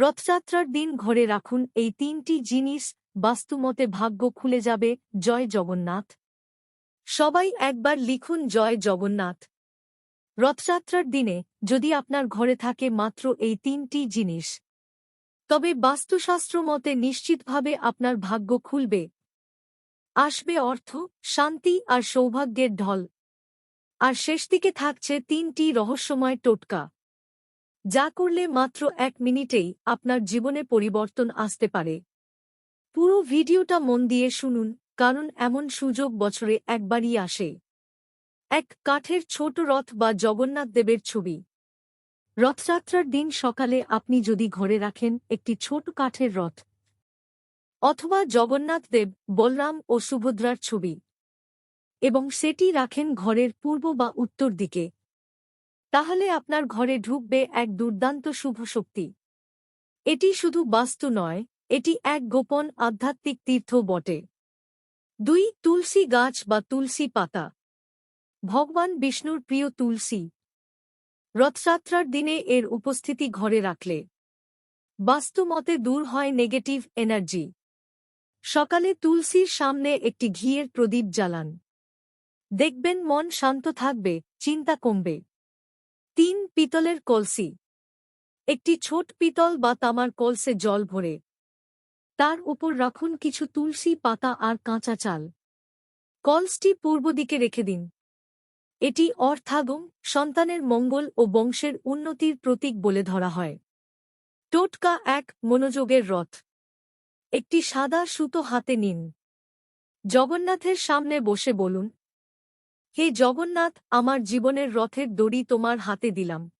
রথযাত্রার দিন ঘরে রাখুন এই তিনটি জিনিস। বাস্তুমতে ভাগ্য খুলে যাবে। জয় জগন্নাথ। সবাই একবার লিখুন জয় জগন্নাথ। রথযাত্রার দিনে যদি আপনার ঘরে থাকে মাত্র এই তিনটি জিনিস। তবে বাস্তুশাস্ত্র মতে নিশ্চিতভাবে আপনার ভাগ্য খুলবে। আসবে অর্থ, শান্তি আর সৌভাগ্যের ঢল। আর শেষ দিকে থাকছে তিনটি রহস্যময় টোটকা। যা করলে মাত্র এক মিনিটেই আপনার জীবনে পরিবর্তন আসতে পারে। পুরো ভিডিওটা মন দিয়ে শুনুন, কারণ এমন সুযোগ বছরে একবারই আসে। এক কাঠের ছোট রথ বা জগন্নাথ দেবের ছবি। রথযাত্রার দিন সকালে আপনি যদি ঘরে রাখেন একটি ছোট কাঠের রথ অথবা জগন্নাথ দেব, বলরাম ও সুভদ্রার ছবি এবং সেটি রাখেন ঘরের পূর্ব বা উত্তর দিকে। তাহলে আপনার ঘরে ঢুকবে এক দুর্দান্ত শুভ শক্তি। এটি শুধু বাস্তু নয়, এটি এক গোপন আধ্যাত্মিক তীর্থ বটে। দুই, তুলসী গাছ বা তুলসী পাতা। ভগবান বিষ্ণুর প্রিয় তুলসী। রথযাত্রার দিনে এর উপস্থিতি ঘরে রাখলে। বাস্তুমতে দূর হয় নেগেটিভ এনার্জি। সকালে তুলসীর সামনে একটি ঘিয়ের প্রদীপ জ্বালান। দেখবেন মন শান্ত থাকবে, চিন্তা কমবে। তিন পিতলের কলসি। একটি ছোট পিতল বা তামার কলসে জল ভরে। তার উপর রাখুন কিছু তুলসী পাতা আর কাঁচা চাল। কলসটি পূর্ব দিকে রেখে দিন। এটি অর্থাগম, সন্তানের মঙ্গল ও বংশের উন্নতির প্রতীক বলে ধরা হয়। টোটকা এক মনোযোগের রথ। একটি সাদা সুতো হাতে নিন। জগন্নাথের সামনে বসে বলুন হে জগন্নাথ, আমার জীবনের রথের দড়ি তোমার হাতে দিলাম।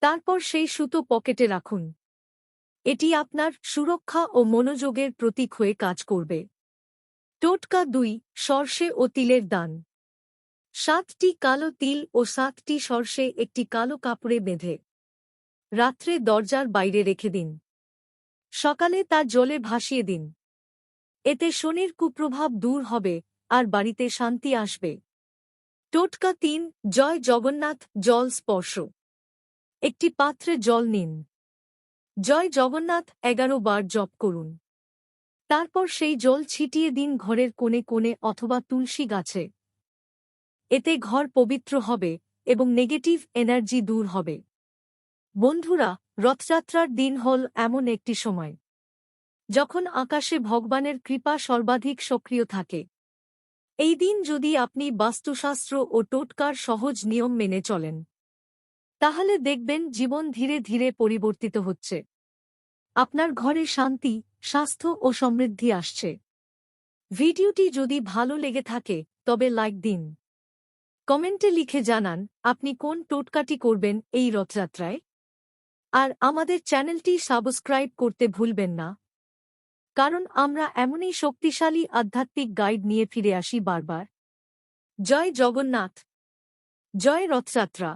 তারপর সেই সুতো পকেটে রাখুন। এটি আপনার সুরক্ষা ও মনোযোগের প্রতীক হয়ে কাজ করবে। টোটকা দুই, সর্ষে ও তিলের দান। সাতটি কালো তিল ও সাতটি সর্ষে একটি কালো কাপড়ে বেঁধে। রাত্রে দরজার বাইরে রেখে দিন। সকালে তা জলে ভাসিয়ে দিন। এতে শনির কুপ্রভাব দূর হবে, আর বাড়িতে শান্তি আসবে। টোটকা তিন, জয় জগন্নাথ, জল স্পর্শ। একটি পাত্রে জল নিন। জয় জগন্নাথ, এগারো বার জপ করুন। তারপর সেই জল ছিটিয়ে দিন ঘরের কোণে কোণে অথবা তুলসী গাছে। এতে ঘর পবিত্র হবে এবং নেগেটিভ এনার্জি দূর হবে। বন্ধুরা, রথযাত্রার দিন হল এমন একটি সময়। যখন আকাশে ভগবানের কৃপা সর্বাধিক সক্রিয় থাকে এই দিন যদি আপনি বাস্তুশাস্ত্র ও টোটকার সহজ নিয়ম মেনে চলেন, তাহলে দেখবেন জীবন ধীরে ধীরে পরিবর্তিত হচ্ছে। আপনার ঘরে শান্তি, স্বাস্থ্য ও সমৃদ্ধি আসছে। ভিডিওটি যদি ভালো লেগে থাকে, তবে লাইক দিন। কমেন্টে লিখে জানান, আপনি কোন টোটকাটি করবেন এই রথযাত্রায়? আর আমাদের চ্যানেলটি সাবস্ক্রাইব করতে ভুলবেন না। কারণ আমরা এমনই শক্তিশালী আধ্যাত্মিক গাইড নিয়ে ফিরে আসি বারবার। জয় জগন্নাথ। জয় রথযাত্রা।